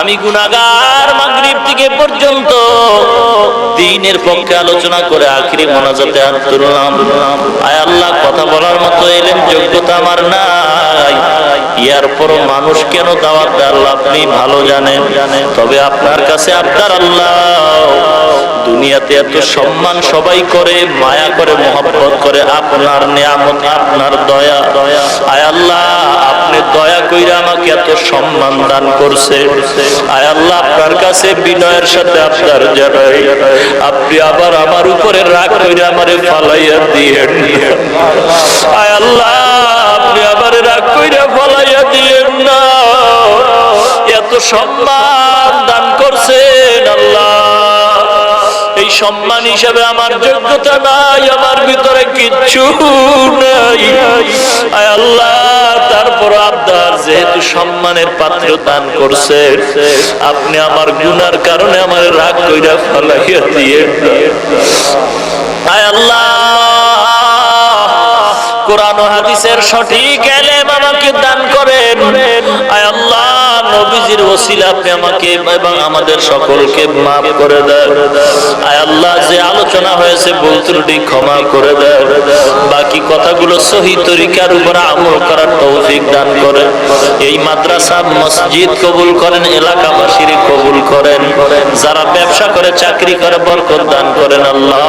আমি গুনাহগার মাগরিব থেকে পর্যন্ত দিনের পক্ষে আলোচনা করে আখিরি মোনাজাতে হাত আয় আল্লাহ, কথা বলার মতো এলেন, যোগ্যতা আমার নাই। মানুষ কেন দাওয়াত আল্লাহ আপনি ভালো জানেন। তবে আপনার কাছে আপনার আল্লাহ। দুনিয়াতে এত সম্মান সবাই করে, মায়া করে, মহব্বত করে, আপনার নিয়ামত, আপনার দয়া দয়া। আয় আল্লাহ আমাকে এত সম্মান দান করছে। আয় আল্লাহ, আপনার কাছে বিনয়ের সাথে আপনার আপনি আবার আমার উপরে রাগ ফালাইয়া আয় আল্লাহ, আপনি আবার রাগ ফালাইয়া না। এত সম্মান দান করছেন আল্লাহ। এই সম্মান হিসাবে আমার যোগ্যতা নাই, আমার ভিতরে কিচ্ছু নাই। আয় আল্লাহ সম্মানের পাত্র দান করছে। আপনি আমার গুনার কারণে আমার রাগ কইরা ফলাইয়া দিয়ে কোরআন হাদিসের সঠিক এলেম আমাকে দান করেন। আয় আল্লাহ, নবীজির ওসিলা আপনি আমাকে এবং আমাদের সকলকে মাফ করে দেন। আয় আল্লাহ, যে আলোচনা হয়েছে ভুল ত্রুটি ক্ষমা করে দেন। কথাগুলো সহি তরিকার উপর আমল করার তৌফিক দান করেন এই মাদ্রাসা মসজিদ কবুল করেন, এলাকাবাসীর কবুল করেন। যারা ব্যবসা করে, চাকরি করে, বরকত দান করেন আল্লাহ।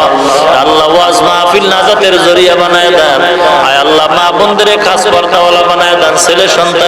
আল্লাহ ওয়াজ মাহফিল নাজাতের জরিয়া বানায় দেন। আয় আল্লাহ মা বোনদের খাস পর্দাওয়ালা বানায় দেন, ছেলে সন্তান